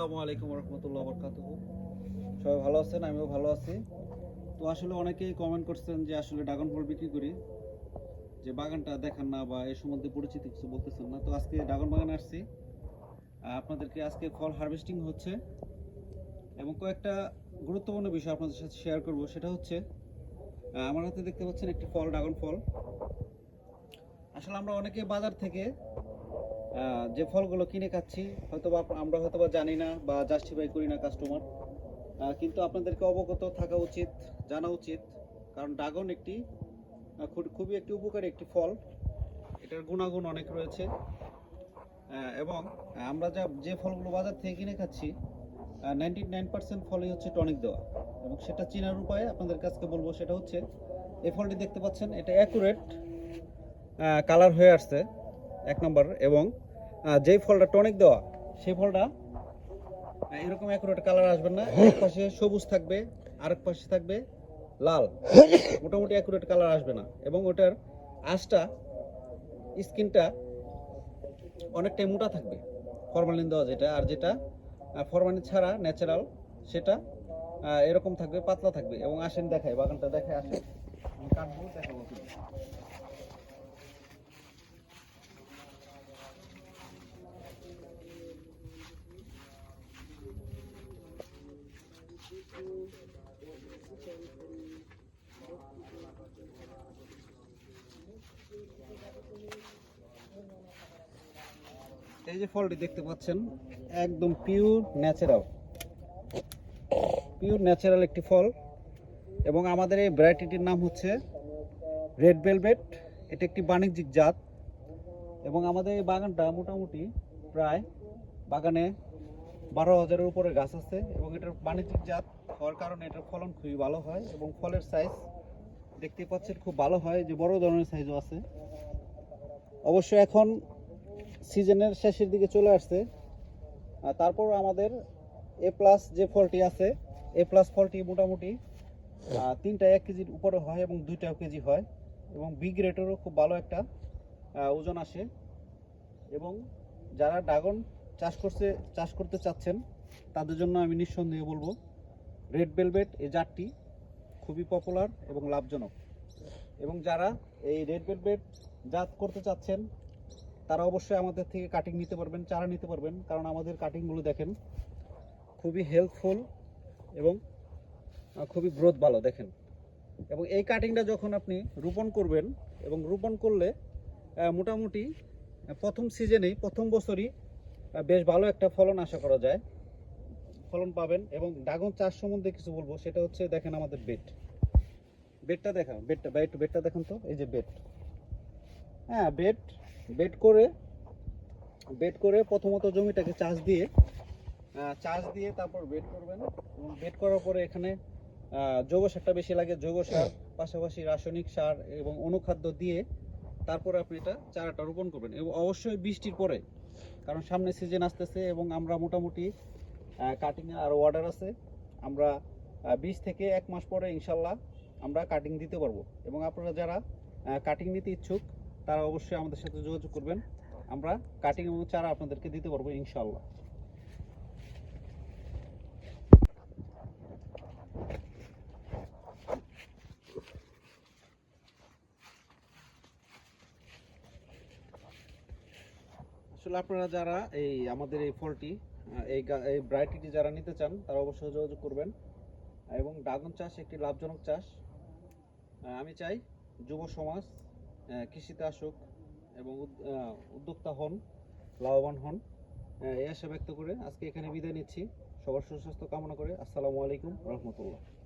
আসসালামু আলাইকুম রহমতুল্লাহ বরকাত সবাই ভালো আছেন? আমিও ভালো আছি। তো আসলে অনেকেই কমেন্ট করছেন যে আসলে ড্রাগন ফল বিক্রি করি, যে বাগানটা দেখান না বা এর সম্বন্ধে পরিচিত কিছু বলতেছেন না। তো আজকে ড্রাগন বাগানে আসছি। আপনাদেরকে আজকে ফল হারভেস্টিং হচ্ছে। এবং কয়েকটা গুরুত্বপূর্ণ বিষয় আপনাদের সাথে শেয়ার করব। সেটা হচ্ছে আমার হাতে দেখতে পাচ্ছেন একটি ফল ড্রাগন ফল আসলে আমরা অনেকে বাজার থেকে যে ফলগুলো কিনে খাচ্ছি হয়তো বা আমরা হয়তো বা জানি না বা জাস্টিফাই করি না কাস্টমার কিন্তু আপনাদেরকে অবগত থাকা উচিত, জানা উচিত, কারণ ড্রাগন একটি খুব- খুবই একটি উপকারী একটি ফল। এটার গুণাগুণ অনেক রয়েছে। এবং আমরা যা, যে ফলগুলো বাজার থেকে কিনে খাচ্ছি নাইনটি নাইন পার্সেন্ট ফলই হচ্ছে টনিক দেওয়া। এবং সেটা চেনার উপায় আপনাদের কাছকে বলব সেটা হচ্ছে, এই ফলটি দেখতে পাচ্ছেন, এটা অ্যাকুরেট কালার হয়ে আসছে। এক নম্বর, এবং যেই ফলটা টনিক দেওয়া, সেই ফলটা এরকম অ্যাকুরেট কালার আসবে না। এক পাশে সবুজ থাকবে, আরেক পাশে থাকবে লাল। মোটামুটি অ্যাকুরেট কালার আসবে না। এবং ওটার আঁশটা, স্কিনটা অনেকটাই মোটা থাকবে। ফরমালিন দেওয়া যেটা, আর যেটা ফরমালিন ছাড়া ন্যাচারাল সেটা এরকম থাকবে, পাতলা থাকবে। এবং আসেন দেখায় বাগানটা দেখায় আসেন। কাটবো, দেখাবো। এই যে ফলটি দেখতে পাচ্ছেন, একদম পিওর ন্যাচারাল পিওর ন্যাচারাল একটি ফল। এবং আমাদের এই ভ্যারাইটিটির নাম হচ্ছে রেড ভেলভেট এটা একটি বাণিজ্যিক জাত। এবং আমাদের এই বাগানটা মোটামুটি প্রায় বাগানে বারো হাজারের উপরে গাছ আছে। এবং এটার বাণিজ্যিক জাত হওয়ার কারণে এটার ফলন খুবই ভালো হয়। এবং ফলের সাইজ দেখতে পাচ্ছেন খুব ভালো হয়। যে বড় ধরনের সাইজও আছে। অবশ্য এখন সিজনের শেষের দিকে চলে আসছে। তারপর আমাদের এ প্লাস যে ফলটি আছে এ প্লাস ফলটি মোটামুটি তিনটা এক কেজির উপরে হয় এবং দুইটা কেজি হয় এবং বি গ্রেডেরও খুব ভালো একটা ওজন আসে। এবং যারা ড্রাগন চাষ করছে, চাষ করতে চাচ্ছেন, তাদের জন্য আমি নিঃসন্দেহে বলব, রেড ভেলভেট এই জাতটি খুবই পপুলার এবং লাভজনক। এবং যারা এই রেড ভেলভেট জাত করতে চাচ্ছেন তারা অবশ্যই আমাদের থেকে কাটিং নিতে পারবেন, চারা নিতে পারবেন, কারণ আমাদের কাটিংগুলো দেখেন, খুবই হেল্পফুল এবং খুবই গ্রোথ ভালো, দেখেন। এবং এই কাটিংটা যখন আপনি রোপণ করবেন এবং রোপণ করলে মোটামুটি প্রথম সিজনেই প্রথম বছরই বেশ ভালো একটা ফলন আশা করা যায়। ফলন পাবেন এবং ড্রাগন চাষ সম্বন্ধে কিছু বলব, সেটা হচ্ছে দেখেন আমাদের বেড বেডটা দেখান বেডটা বা একটু বেডটা দেখেন তো, এই যে বেড হ্যাঁ বেড বেড করে বেড করে প্রথমত জমিটাকে চাষ দিয়ে চাষ দিয়ে তারপর বেড করবেন। এবং বেড করার পরে এখানে জৈব সারটা বেশি লাগে। জৈব সার, পাশাপাশি রাসায়নিক সার এবং অনুখাদ্য দিয়ে তারপরে আপনি এটা চারাটা রোপণ করবেন। এবং অবশ্যই বৃষ্টির পরে, কারণ সামনে সিজন আসতেছে এবং আমরা মোটামুটি কাটিং আর অর্ডার আছে। আমরা বিশ থেকে এক মাস পরে ইনশাল্লাহ আমরা কাটিং দিতে পারব। এবং আপনারা যারা কাটিং নিতে ইচ্ছুক তারা অবশ্যই আমাদের সাথে যোগাযোগ করবেন। আমরা কাটিং এবং চারা আপনাদেরকে দিতে পারব ইনশাল্লাহ আসলে আপনারা যারা এই আমাদের এই ফলটি এই এই ভ্যারাইটিটি যারা নিতে চান, তারা অবশ্যই যোগাযোগ করবেন। এবং ড্রাগন চাষ একটি লাভজনক চাষ। আমি চাই যুব সমাজ কৃষিতে আসুক এবং উদ- উদ্যোক্তা হন, লাভবান হন। এই আশা ব্যক্ত করে আজকে এখানে বিদায় নিচ্ছি। সবার সুস্বাস্থ্য কামনা করে আসসালামু আলাইকুম রহমতুল্লাহ।